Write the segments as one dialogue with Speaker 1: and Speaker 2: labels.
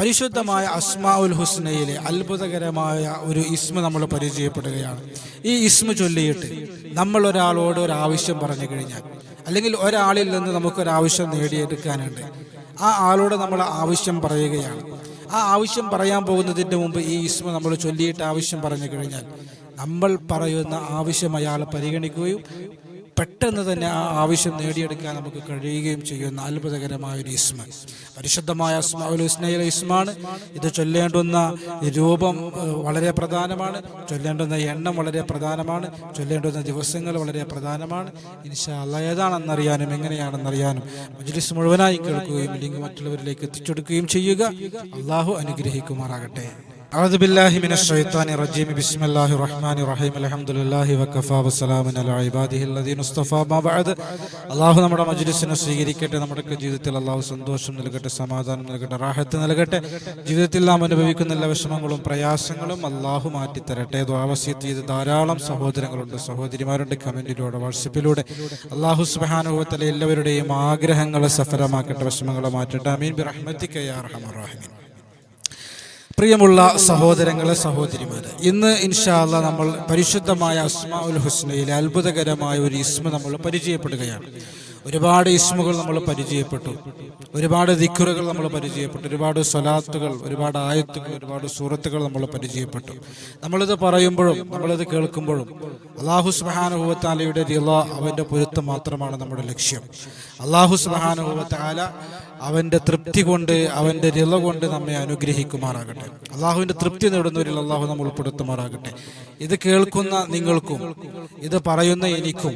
Speaker 1: പരിശുദ്ധമായ അസ്മാ ഉൽ ഹുസ്നയിലെ അത്ഭുതകരമായ ഒരു ഇസ്മ നമ്മൾ പരിചയപ്പെടുകയാണ്. ഈ ഇസ്മ ചൊല്ലിയിട്ട് നമ്മൾ ഒരാളോട് ഒരു ആവശ്യം പറഞ്ഞു കഴിഞ്ഞാൽ അല്ലെങ്കിൽ ഒരാളിൽ നിന്ന് നമുക്കൊരാവശ്യം നേടിയെടുക്കാനുണ്ട് ആ ആളോട് നമ്മൾ ആവശ്യം പറയുകയാണ്. ആ ആവശ്യം പറയാൻ പോകുന്നതിന്റെ മുമ്പ് ഈ ഇസ്മ നമ്മൾ ചൊല്ലിയിട്ട് ആവശ്യം പറഞ്ഞു കഴിഞ്ഞാൽ നമ്മൾ പറയുന്ന ആവശ്യം അയാൾ പരിഗണിക്കുകയും പെട്ടെന്ന് തന്നെ ആ ആവശ്യം നേടിയെടുക്കാൻ നമുക്ക് കഴിയുകയും ചെയ്യുന്ന അത്ഭുതകരമായ ഒരു ഇസ്മ. പരിശുദ്ധമായ ഹുസ്നയിലെ ഇസ്മാണ്. ഇത് ചൊല്ലേണ്ടുന്ന രൂപം വളരെ പ്രധാനമാണ്. ചൊല്ലേണ്ടുന്ന എണ്ണം വളരെ പ്രധാനമാണ്. ചൊല്ലേണ്ടുന്ന ദിവസങ്ങൾ വളരെ പ്രധാനമാണ്. ഇൻഷാ ഏതാണെന്നറിയാനും എങ്ങനെയാണെന്നറിയാനും മജ്ലിസ് മുഴുവനായി കേൾക്കുകയും ഇല്ലെങ്കിൽ മറ്റുള്ളവരിലേക്ക് എത്തിച്ചെടുക്കുകയും ചെയ്യുക. അള്ളാഹു അനുഗ്രഹിക്കുമാറാകട്ടെ. أعوذ بالله من الشيطان الرجيم بسم الله الرحمن الرحيم الحمد لله وكفى وسلام على عباده الذين اصطفى ما بعد അള്ളാഹു നമ്മുടെ മജ്ലിസിനെ സ്വീകരിക്കട്ടെ നമ്മുടെ ജീവിതത്തിൽ അള്ളാഹു സന്തോഷം നൽകട്ടെ സമാധാനം നൽകട്ടെ റാഹത്ത് നൽകട്ടെ ജീവിതത്തിൽ നാം അനുഭവിക്കുന്ന എല്ലാ വിഷമങ്ങളും പ്രയാസങ്ങളും അള്ളാഹു മാറ്റിത്തരട്ടെ ദ്വാവസ്യത്ത് ചെയ്ത് ധാരാളം സഹോദരങ്ങളുണ്ട് സഹോദരിമാരുണ്ട് കമന്റിലൂടെ വാട്സപ്പിലൂടെ അള്ളാഹു സുബാനുഭവത്തിലെ എല്ലാവരുടെയും ആഗ്രഹങ്ങളെ സഫലമാക്കട്ടെ വിഷമങ്ങളെ മാറ്റട്ടെ അമീൻ ബി റഹ്മത്തിക്ക് യാ അർഹമർ റഹീമീൻ പ്രിയമുള്ള സഹോദരങ്ങളെ സഹോദരിമാരെ ഇന്ന് ഇൻഷാല്ല നമ്മൾ പരിശുദ്ധമായ അസ്മാ ഉൽ ഹുസ്നയിലെ അത്ഭുതകരമായ ഒരു ഇസ്മ നമ്മൾ പരിചയപ്പെടുകയാണ്. ഒരുപാട് ഇസ്മുകൾ നമ്മൾ പരിചയപ്പെട്ടു. ഒരുപാട് ദിക്കുറുകൾ നമ്മൾ പരിചയപ്പെട്ടു. ഒരുപാട് സ്വലാത്തുകൾ ഒരുപാട് ആയത്തുകൾ ഒരുപാട് സൂറത്തുകൾ നമ്മൾ പരിചയപ്പെട്ടു. നമ്മളിത് പറയുമ്പോഴും നമ്മളിത് കേൾക്കുമ്പോഴും അള്ളാഹു സുബാനുഭവത്താലയുടെ റിള അവന്റെ പൊരുത്തം മാത്രമാണ് നമ്മുടെ ലക്ഷ്യം. അള്ളാഹു സുബാനുഭവത്താല അവന്റെ തൃപ്തി കൊണ്ട് അവന്റെ റിള കൊണ്ട് നമ്മെ അനുഗ്രഹിക്കുമാറാകട്ടെ. അള്ളാഹുവിന്റെ തൃപ്തി നേടുന്നവരിൽ അള്ളാഹു നമ്മൾ ഉൾപ്പെടുത്തുമാറാകട്ടെ. ഇത് കേൾക്കുന്ന നിങ്ങൾക്കും ഇത് പറയുന്ന എനിക്കും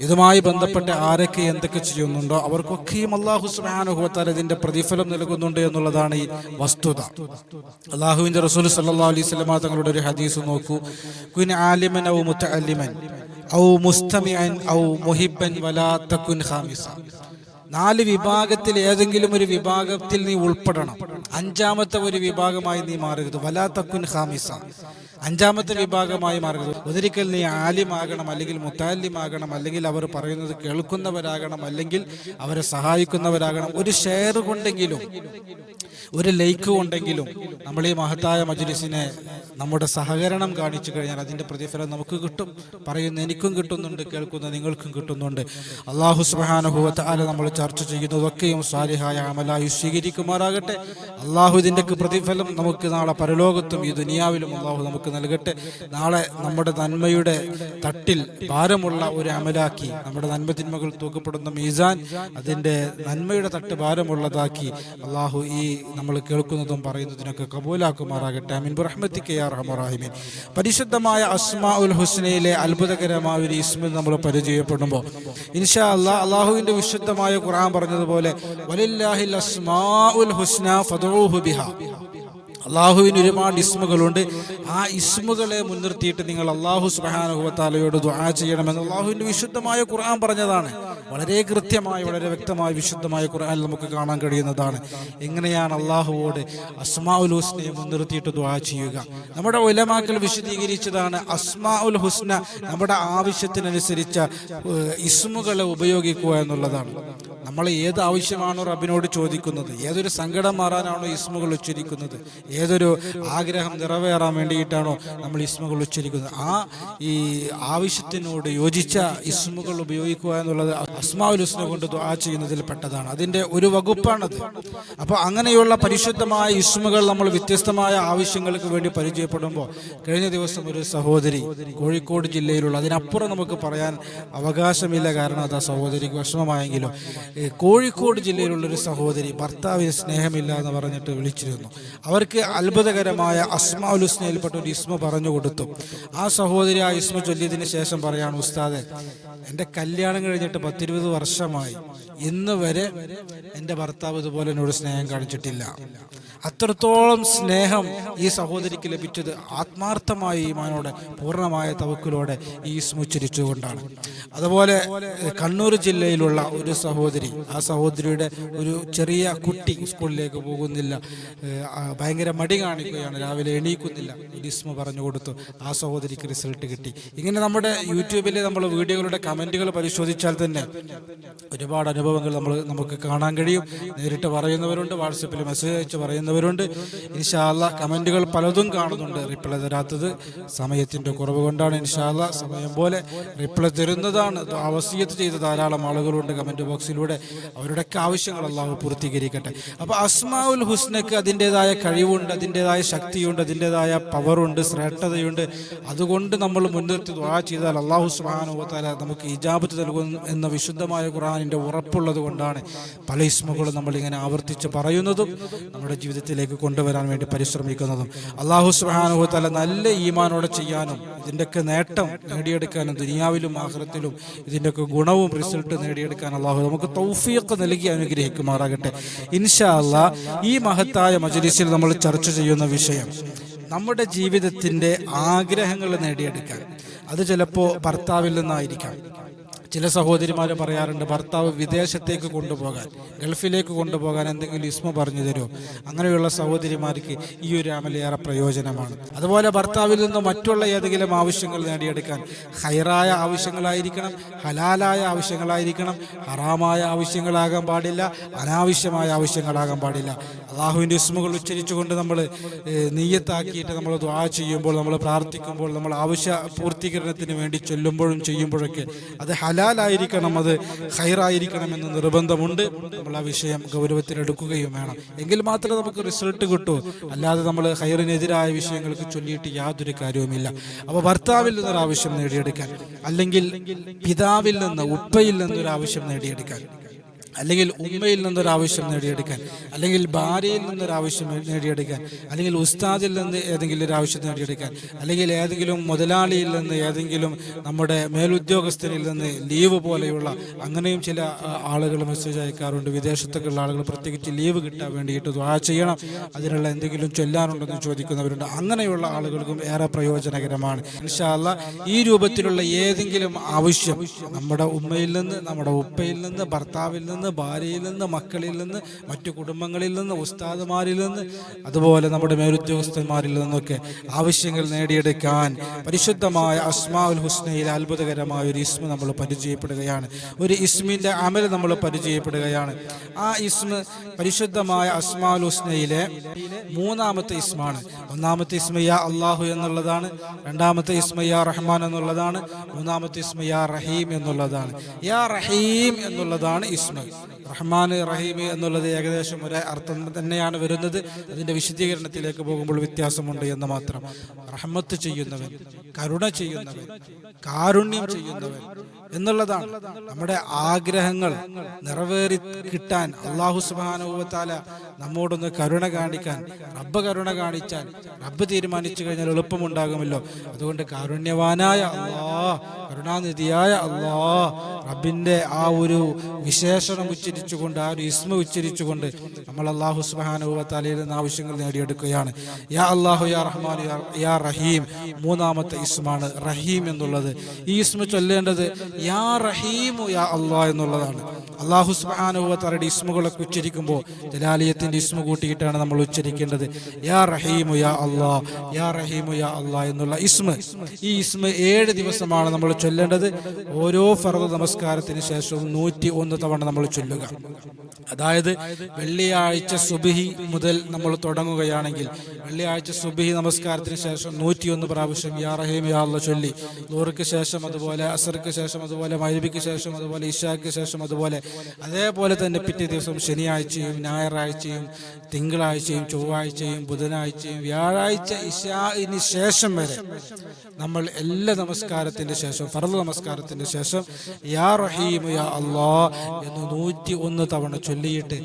Speaker 1: ഇതുമായി ബന്ധപ്പെട്ട് ആരൊക്കെ എന്തൊക്കെ ചെയ്യുന്നുണ്ടോ അവർക്കൊക്കെയും അള്ളാഹു സുബാനുഭവത്താൽ ഇതിന്റെ പ്രതിഫലം നൽകുന്നുണ്ട് എന്നുള്ളതാണ് ഈ വസ്തുത. അള്ളാഹുവിന്റെ റസൂൽ സല്ലാ അലൈഹി സ്വലമ തങ്ങളുടെ ഒരു ഹദീസ് നോക്കൂ. കുൻ ആലിമൻ ഔ മുത്തഅല്ലിമൻ ഔ മുസ്തമിഅൻ ഔ മുഹിബൻ വലാ തകുൻ ഖാമിസ. നാല് വിഭാഗത്തിൽ ഏതെങ്കിലും ഒരു വിഭാഗത്തിൽ നീ ഉൾപ്പെടണം. അഞ്ചാമത്തെ ഒരു വിഭാഗമായി നീ മാറരുത്. വലാത്തക്കുൻ ഹാമിസ അഞ്ചാമത്തെ വിഭാഗമായി മാറരുത്. ഒരിക്കൽ നീ ആലിമാകണം അല്ലെങ്കിൽ മുത്താലിമാകണം അല്ലെങ്കിൽ അവർ പറയുന്നത് കേൾക്കുന്നവരാകണം അല്ലെങ്കിൽ അവരെ സഹായിക്കുന്നവരാകണം. ഒരു ഷെയർ കൊണ്ടെങ്കിലും ഒരു ലൈക്ക് ഉണ്ടെങ്കിലും നമ്മൾ ഈ മഹത്തായ മജ്ലിസിനെ നമ്മുടെ സഹകരണം കാണിച്ചു കഴിഞ്ഞാൽ അതിന്റെ പ്രതിഫലം നമുക്ക് കിട്ടും. പറയുന്ന എനിക്കും കിട്ടുന്നുണ്ട് കേൾക്കുന്ന നിങ്ങൾക്കും കിട്ടുന്നുണ്ട്. അള്ളാഹു സുബാനുഭവത്തെ നമ്മൾ ചർച്ച ചെയ്യുന്നതൊക്കെയും സാലിഹായ അമലായി സ്വീകരിക്കുമാറാകട്ടെ. അള്ളാഹു ഇതിന്റെ പ്രതിഫലം നമുക്ക് നാളെ പരലോകത്തും ഈ ദുനിയാവിലും അള്ളാഹു നമുക്ക് നൽകട്ടെ. നാളെ നമ്മുടെ നന്മയുടെ തട്ടിൽ ഭാരമുള്ള ഒരു അമലാക്കി നമ്മുടെ നന്മ തിന്മകൾ തൂക്കപ്പെടുന്ന മീസാൻ അതിന്റെ നന്മയുടെ തട്ട് ഭാരമുള്ളതാക്കി അള്ളാഹു ഈ നമ്മൾ കേൾക്കുന്നതും പറയുന്നതിനൊക്കെ കബൂലാക്കുമാറാകട്ടെ. അമീൻ കെ ആർ പരിശുദ്ധമായ അസ്മാ ഉൽ ഹുസ്നയിലെ അത്ഭുതകരമായ ഒരു ഇസ്മിൽ നമ്മൾ പരിചയപ്പെടുമ്പോൾ ഇൻഷാ അള്ളാഹ് അള്ളാഹുവിന്റെ വിശുദ്ധമായ ഖുർആൻ പറഞ്ഞതുപോലെ വലില്ലാഹിൽ അസ്മാഉൽ ഹുസ്ന ഫദഊഹു ബിഹാ. അള്ളാഹുവിന് ഒരുപാട് ഇസ്മുകളുണ്ട്. ആ ഇസ്മുകളെ മുൻനിർത്തിയിട്ട് നിങ്ങൾ അള്ളാഹു സുബാനുഭവത്താലയോട് ദുആ ചെയ്യണമെന്ന് അള്ളാഹുവിന്റെ വിശുദ്ധമായ ഖുർആൻ പറഞ്ഞതാണ്. വളരെ കൃത്യമായി വളരെ വ്യക്തമായ വിശുദ്ധമായ ഖുർആൻ നമുക്ക് കാണാൻ കഴിയുന്നതാണ്. എങ്ങനെയാണ് അള്ളാഹുവോട് അസ്മാഉൽ ഹുസ്നയെ മുൻനിർത്തിയിട്ട് ദുആ ചെയ്യുക? നമ്മുടെ ഉലമാക്കൾ വിശദീകരിച്ചതാണ് അസ്മാ ഉൽ ഹുസ്ന നമ്മുടെ ആവശ്യത്തിനനുസരിച്ച ഇസ്മുകളെ ഉപയോഗിക്കുക എന്നുള്ളതാണ്. നമ്മൾ ഏത് ആവശ്യമാണോ റബിനോട് ചോദിക്കുന്നത് ഏതൊരു സങ്കടം മാറാനാണോ ഇസ്മുകൾ ഉച്ചരിക്കുന്നത് ഏതൊരു ആഗ്രഹം നിറവേറാൻ വേണ്ടിയിട്ടാണോ നമ്മൾ ഇസ്മുകൾ ഉച്ചരിക്കുന്നത്. ആ ഈ ആവശ്യത്തിനോട് യോജിച്ച ഇസ്മുകൾ ഉപയോഗിക്കുക എന്നുള്ളത് അസ്മാഉൽ ഹുസ്ന കൊണ്ട് ദുആ ചെയ്യുന്നതിൽ പെട്ടതാണ്. അതിന്റെ ഒരു വകുപ്പാണത്. അപ്പോൾ അങ്ങനെയുള്ള പരിശുദ്ധമായ ഇസ്മുകൾ നമ്മൾ വ്യത്യസ്തമായ ആവശ്യങ്ങൾക്ക് വേണ്ടി പരിചയപ്പെടുമ്പോൾ കഴിഞ്ഞ ദിവസം ഒരു സഹോദരി കോഴിക്കോട് ജില്ലയിലുള്ള അതിനപ്പുറം നമുക്ക് പറയാൻ അവകാശമില്ല കാരണം അത് ആ സഹോദരിക്ക് വിഷമമായെങ്കിലും കോഴിക്കോട് ജില്ലയിലുള്ളൊരു സഹോദരി ഭർത്താവിന് സ്നേഹമില്ല എന്ന് പറഞ്ഞിട്ട് വിളിച്ചിരുന്നു. അവർക്ക് അത്ഭുതകരമായ അസ്മാഉൽ ഉലുസ്നയിൽപ്പെട്ട ഒരു ഇസ്മ പറഞ്ഞു കൊടുത്തു. ആ സഹോദരി ആ ഇസ്മ ചൊല്ലിയതിന് ശേഷം പറയാണ് ഉസ്താദെ എന്റെ കല്യാണം കഴിഞ്ഞിട്ട് പത്തിരുപത് വർഷമായി. ഇന്ന് വരെ എന്റെ ഭർത്താവ് ഇതുപോലെ എന്നോട് സ്നേഹം കാണിച്ചിട്ടില്ല. അത്രത്തോളം സ്നേഹം ഈ സഹോദരിക്ക് ലഭിച്ചത് ആത്മാർത്ഥമായ ഈമാനോടെ പൂർണമായ തവക്കിലോടെ ഈ സ്മുച്ചരിച്ചുകൊണ്ടാണ് അതുപോലെ കണ്ണൂർ ജില്ലയിലുള്ള ഒരു സഹോദരി ആ സഹോദരിയുടെ ഒരു ചെറിയ കുട്ടി സ്കൂളിലേക്ക് പോകുന്നില്ല. ഭയങ്കര മടി കാണിക്കുകയാണ് രാവിലെ എണീക്കുന്നില്ല. ഇസ്മ പറഞ്ഞു കൊടുത്തു ആ സഹോദരിക്ക് റിസൾട്ട് കിട്ടി. ഇങ്ങനെ നമ്മുടെ യൂട്യൂബിലെ നമ്മൾ വീഡിയോകളുടെ കമന്റുകൾ പരിശോധിച്ചാൽ തന്നെ ഒരുപാട് അനുഭവങ്ങൾ നമ്മൾ നമുക്ക് കാണാൻ കഴിയും. നേരിട്ട് പറയുന്നവരുണ്ട് വാട്സപ്പിൽ മെസ്സേജ് അയച്ച് പറയുന്നവരുണ്ട്. പറയുന്നവരുണ്ട് ഇൻഷാല്ല കമന്റുകൾ പലതും കാണുന്നുണ്ട്. റിപ്ലൈ തരാത്തത് സമയത്തിന്റെ കുറവ് കൊണ്ടാണ്. ഇൻഷാല്ല സമയം പോലെ റിപ്ലൈ തരുന്നതാണ്. അവസ്യത്ത് ചെയ്ത ധാരാളം ആളുകളുണ്ട് കമന്റ് ബോക്സിലൂടെ. അവരുടെയൊക്കെ ആവശ്യങ്ങൾ അള്ളാഹു പൂർത്തീകരിക്കട്ടെ. അപ്പോൾ അസ്മാഉൽ ഹുസ്നക്ക് അതിന്റെതായ കഴിവുണ്ട് അതിന്റെതായ ശക്തിയുണ്ട് അതിന്റെതായ പവറുണ്ട് ശ്രേഷ്ഠതയുണ്ട്. അതുകൊണ്ട് നമ്മൾ മുൻനിർത്തി ദ്വാ ചെയ്താൽ അള്ളാഹു സുബാനുഭവത്താല നമുക്ക് ഇജാബത്ത് നൽകും എന്ന വിശുദ്ധമായ ഖുറാനിന്റെ ഉറപ്പുള്ളത് കൊണ്ടാണ് പല ഇസ്മുകളും നമ്മളിങ്ങനെ ആവർത്തിച്ച് പറയുന്നതും. നമ്മുടെ ജീവിതത്തിലേക്ക് കൊണ്ടുവരാൻ വേണ്ടി പരിശ്രമിക്കുന്നതും അള്ളാഹു സുബാനുഭവത്താല നല്ല ഈമാനോടെ ചെയ്യാനും ഇതിന്റെയൊക്കെ നേട്ടം നേടിയെടുക്കാനും ദുനിയാവിലും ആഹ്റത്തിലും ഇതിന്റെയൊക്കെ ഗുണവും റിസൾട്ട് നേടിയെടുക്കാൻ അള്ളാഹു നമുക്ക് തൗഫിയൊക്കെ നൽകി അനുഗ്രഹിക്കുമാറാകട്ടെ. ഇൻഷാ അല്ലാ ഈ മഹത്തായ മജലിസിൽ നമ്മൾ ചർച്ച ചെയ്യുന്ന വിഷയം നമ്മുടെ ജീവിതത്തിന്റെ ആഗ്രഹങ്ങൾ നേടിയെടുക്കാൻ. അത് ചിലപ്പോൾ ഭർത്താവിൽ നിന്നായിരിക്കാം. ചില സഹോദരിമാർ പറയാറുണ്ട് ഭർത്താവ് വിദേശത്തേക്ക് കൊണ്ടുപോകാൻ ഗൾഫിലേക്ക് കൊണ്ടുപോകാൻ എന്തെങ്കിലും ഇസ്മ പറഞ്ഞു തരുമോ അങ്ങനെയുള്ള സഹോദരിമാർക്ക് ഈ ഒരു അമൽ ഏറെ പ്രയോജനമാണ്. അതുപോലെ ഭർത്താവിൽ നിന്ന് മറ്റുള്ള ഏതെങ്കിലും ആവശ്യങ്ങൾ നേടിയെടുക്കാൻ ഹൈറായ ആവശ്യങ്ങളായിരിക്കണം ഹലാലായ ആവശ്യങ്ങളായിരിക്കണം ഹറാമായ ആവശ്യങ്ങളാകാൻ പാടില്ല അനാവശ്യമായ ആവശ്യങ്ങളാകാൻ പാടില്ല. അള്ളാഹുവിന്റെ ഇസ്മുകൾ ഉച്ചരിച്ചുകൊണ്ട് നമ്മൾ നീയത്താക്കിയിട്ട് നമ്മൾ ദ്വാ ചെയ്യുമ്പോൾ നമ്മൾ പ്രാർത്ഥിക്കുമ്പോൾ നമ്മൾ ആവശ്യ പൂർത്തീകരണത്തിന് വേണ്ടി ചൊല്ലുമ്പോഴും ചെയ്യുമ്പോഴൊക്കെ അത് ഹലാലായിരിക്കണം അത് ഹൈറായിരിക്കണം എന്ന് നിർബന്ധമുണ്ട്. നമ്മൾ ആ വിഷയം ഗൗരവത്തിലെടുക്കുകയും വേണം. എങ്കിൽ മാത്രമേ നമുക്ക് റിസൾട്ട് കിട്ടൂ. അല്ലാതെ നമ്മൾ ഹൈറിനെതിരായ വിഷയങ്ങൾക്ക് ചൊല്ലിയിട്ട് യാതൊരു കാര്യവുമില്ല. അപ്പോൾ ഭർത്താവിൽ നിന്നൊരു ആവശ്യം നേടിയെടുക്കാൻ അല്ലെങ്കിൽ പിതാവിൽ നിന്ന് ഉപ്പയിൽ നിന്നൊരു ആവശ്യം നേടിയെടുക്കാൻ. അല്ലെങ്കിൽ ഉമ്മയിൽ നിന്നൊരാവശ്യം നേടിയെടുക്കാൻ അല്ലെങ്കിൽ ഭാര്യയിൽ നിന്നൊരാവശ്യം നേടിയെടുക്കാൻ അല്ലെങ്കിൽ ഉസ്താദിൽ നിന്ന് ഏതെങ്കിലും ഒരു ആവശ്യം നേടിയെടുക്കാൻ അല്ലെങ്കിൽ ഏതെങ്കിലും മുതലാളിയിൽ നിന്ന് ഏതെങ്കിലും നമ്മുടെ മേലുദ്യോഗസ്ഥനിൽ നിന്ന് ലീവ് പോലെയുള്ള അങ്ങനെയും ചില ആളുകൾ മെസ്സേജ് അയക്കാറുണ്ട്. വിദേശത്തൊക്കെയുള്ള ആളുകൾ പ്രത്യേകിച്ച് ലീവ് കിട്ടാൻ വേണ്ടിയിട്ട് ദ്വാ ചെയ്യണം. അതിനുള്ള എന്തെങ്കിലും ചൊല്ലാനുണ്ടെന്ന് ചോദിക്കുന്നവരുണ്ട്. അങ്ങനെയുള്ള ആളുകൾക്കും ഏറെ പ്രയോജനകരമാണ്. ഇൻഷാല്ല ഈ രൂപത്തിലുള്ള ഏതെങ്കിലും ആവശ്യം നമ്മുടെ ഉമ്മയിൽ നിന്ന് നമ്മുടെ ഉപ്പയിൽ നിന്ന് ഭർത്താവിൽ നിന്ന് ഭാര്യയിൽ നിന്ന് മക്കളിൽ നിന്ന് മറ്റു കുടുംബങ്ങളിൽ നിന്ന് ഉസ്താദുമാരിൽ നിന്ന് അതുപോലെ നമ്മുടെ മേലുദ്യോഗസ്ഥന്മാരിൽ നിന്നൊക്കെ ആവശ്യങ്ങൾ നേടിയെടുക്കാൻ പരിശുദ്ധമായ അസ്മാഉൽ ഹുസ്നയിൽ അത്ഭുതകരമായ ഒരു ഇസ്മ നമ്മൾ പരിചയപ്പെടുകയാണ്. ഒരു ഇസ്മിന്റെ അമൽ നമ്മൾ പരിചയപ്പെടുകയാണ്. ആ ഇസ്മ പരിശുദ്ധമായ അസ്മാഉൽ ഹുസ്നയിലെ മൂന്നാമത്തെ ഇസ്മാണ്. ഒന്നാമത്തെ ഇസ്മയ അള്ളാഹു എന്നുള്ളതാണ് രണ്ടാമത്തെ ഇസ്മയ റഹ്മാൻ എന്നുള്ളതാണ് മൂന്നാമത്തെ ഇസ്മയ റഹീം എന്നുള്ളതാണ്. യാ റഹീം എന്നുള്ളതാണ് ഇസ്മ. റഹ്മാൻ റഹീം എന്നുള്ളത് ഏകദേശം ഒരേ അർത്ഥം തന്നെയാണ് വരുന്നത്. അതിന്റെ വിശദീകരണത്തിലേക്ക് പോകുമ്പോൾ വ്യത്യാസമുണ്ട് എന്ന് മാത്രം. റഹ്മത്ത് ചെയ്യുന്നവൻ കരുണ ചെയ്യുന്നവൻ കാരുണ്യം ചെയ്യുന്നവൻ എന്നുള്ളതാണ്. നമ്മുടെ ആഗ്രഹങ്ങൾ നിറവേറി കിട്ടാൻ അള്ളാഹു സുബാനുഭവത്താല നമ്മോടൊന്ന് കരുണ കാണിക്കാൻ റബ്ബ് കരുണ കാണിച്ചാൽ റബ്ബ് തീരുമാനിച്ചു കഴിഞ്ഞാൽ എളുപ്പമുണ്ടാകുമല്ലോ. അതുകൊണ്ട് കാരുണ്യവാനായ അള്ളാ കരുണാനിധിയായ അള്ളാ റബ്ബിന്റെ ആ ഒരു വിശേഷണം ഉച്ചരിച്ചുകൊണ്ട് ആ ഒരു ഇസ്മ ഉച്ചരിച്ചുകൊണ്ട് നമ്മൾ അള്ളാഹു സുബാനുഭവത്താലയിൽ നിന്ന് ആവശ്യങ്ങൾ നേടിയെടുക്കുകയാണ്. യാ അള്ളാഹു യാ റഹ്മാൻ യാ റഹീം. മൂന്നാമത്തെ ഇസ്മാണ് റഹീം എന്നുള്ളത്. ഈ ഇസ്മ ചൊല്ലേണ്ടത് യാ റഹീമു യാ അള്ളാ എന്നുള്ളതാണ്. അള്ളാഹു സുബാനുഭവത്താലയുടെ ഇസ്മുകളൊക്കെ ഉച്ചരിക്കുമ്പോൾ ജലാലിയത്തിന്റെ ഇസ്മ കൂട്ടിയിട്ടാണ് നമ്മൾ ഉച്ചരിക്കേണ്ടത്. യാ റഹീമു യാ അള്ളാ യാ റഹീമു യാ അള്ളാ എന്നുള്ള ഇസ്മ. ഈ ഇസ്മ ഏഴ് ദിവസമാണ് നമ്മൾ ചൊല്ലേണ്ടത്. ഓരോ ഫർദ് നമസ്കാരത്തിന് ശേഷവും നൂറ്റി ഒന്ന് തവണ നമ്മൾ ചൊല്ലുക. അതായത് വെള്ളിയാഴ്ച സുബിഹി മുതൽ നമ്മൾ തുടങ്ങുകയാണെങ്കിൽ വെള്ളിയാഴ്ച സുബിഹി നമസ്കാരത്തിന് ശേഷം നൂറ്റിയൊന്ന് പ്രാവശ്യം യാ റഹീം യാ അള്ള ചൊല്ലി. നൂറുക്ക് ശേഷം അതുപോലെ അസർക്ക് ശേഷം അതുപോലെ മൈരബിക്ക് ശേഷം അതുപോലെ ഇഷാക്ക് ശേഷം അതുപോലെ. അതേപോലെ തന്നെ പിറ്റേ ദിവസം ശനിയാഴ്ചയും ഞായറാഴ്ചയും തിങ്കളാഴ്ചയും ചൊവ്വാഴ്ചയും ബുധനാഴ്ചയും വ്യാഴാഴ്ച ഇഷാഇന് ശേഷം വരെ നമ്മൾ എല്ലാ നമസ്കാരത്തിന്റെ ശേഷം ഫർദ് നമസ്കാരത്തിന്റെ ശേഷം യാ റഹീം യാ അള്ളാ എന്ന് നൂറ്റി ഒന്ന് തവണ ചൊല്ലിയിട്ട്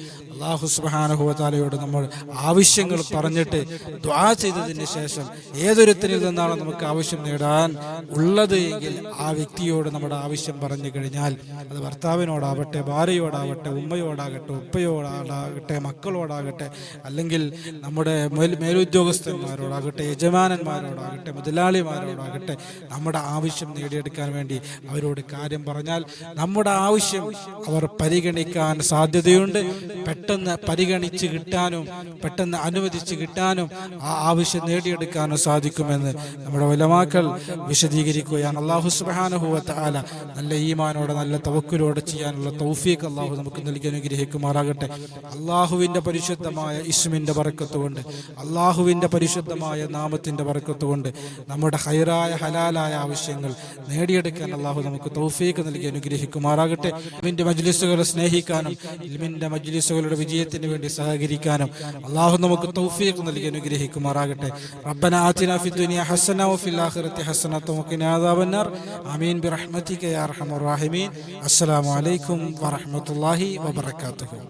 Speaker 1: അള്ളാഹു സുബാനുഭവത്താലയോട് നമ്മൾ ആവശ്യങ്ങൾ പറഞ്ഞിട്ട് ദ്വാ ചെയ്തതിന് ശേഷം ഏതൊരുത്തരിൽ നിന്നാണ് നമുക്ക് ആവശ്യം നേടാൻ ഉള്ളത് എങ്കിൽ ആ വ്യക്തിയോട് നമ്മുടെ ആവശ്യം പറഞ്ഞു കഴിഞ്ഞാൽ അത് ഭർത്താവിനോടാവട്ടെ ഭാര്യയോടാവട്ടെ ഉമ്മയോടാകട്ടെ ഉപ്പയോടാകട്ടെ മക്കളോടാകട്ടെ അല്ലെങ്കിൽ നമ്മുടെ മേലുദ്യോഗസ്ഥന്മാരോടാകട്ടെ യജമാനന്മാരോടാകട്ടെ മുതലാളിമാരോടാകട്ടെ നമ്മുടെ ആവശ്യം നേടിയെടുക്കാൻ വേണ്ടി അവരോട് കാര്യം പറഞ്ഞാൽ നമ്മുടെ ആവശ്യം അവർ പരിഗണിക്കാൻ സാധ്യതയുണ്ട്. പെട്ടെന്ന് പെട്ടെന്ന് പരിഗണിച്ച് കിട്ടാനും പെട്ടെന്ന് അനുവദിച്ച് കിട്ടാനും ആ ആവശ്യം നേടിയെടുക്കാനും സാധിക്കുമെന്ന് നമ്മുടെ വലമാക്കൾ വിശദീകരിക്കുകയാണ്. അള്ളാഹു സുബാനുഭവത്ത് ആല നല്ല ഈമാനോടെ നല്ല തവക്കുലോടെ ചെയ്യാനുള്ള തൗഫീഖ് അള്ളാഹു നമുക്ക് നൽകി അനുഗ്രഹിക്കുമാറാകട്ടെ. അള്ളാഹുവിന്റെ പരിശുദ്ധമായ ഇസ്മിന്റെ വറക്കത്തുകൊണ്ട് അള്ളാഹുവിന്റെ പരിശുദ്ധമായ നാമത്തിന്റെ വറക്കത്തുകൊണ്ട് നമ്മുടെ ഹൈറായ ഹലാലായ ആവശ്യങ്ങൾ നേടിയെടുക്കാൻ അള്ളാഹു നമുക്ക് തൗഫീഖ് നൽകി അനുഗ്രഹിക്കുമാറാകട്ടെ. ഇൽമിന്റെ മജ്ലിസുകളെ സ്നേഹിക്കാനും ഇൽമിന്റെ മജ്ലിസുകളുടെ വിജയത്തിന് വേണ്ടി സഹകരിക്കാനും അള്ളാഹു നമുക്ക് തൗഫീഖ് നൽകി അനുഗ്രഹിക്കുമാറാകട്ടെ. റബ്ബന ആതിന ഫി ദുനിയ ഹസന ഫിൽ ആഖിറതി ഹസന വഖിന അദാബന്നാർ. ആമീൻ. ബിറഹ്മതിക യാ അർഹമർ റഹീമീൻ. അസ്സലാമു അലൈക്കും വറഹ്മത്തുള്ളാഹി വബറകാതുഹു.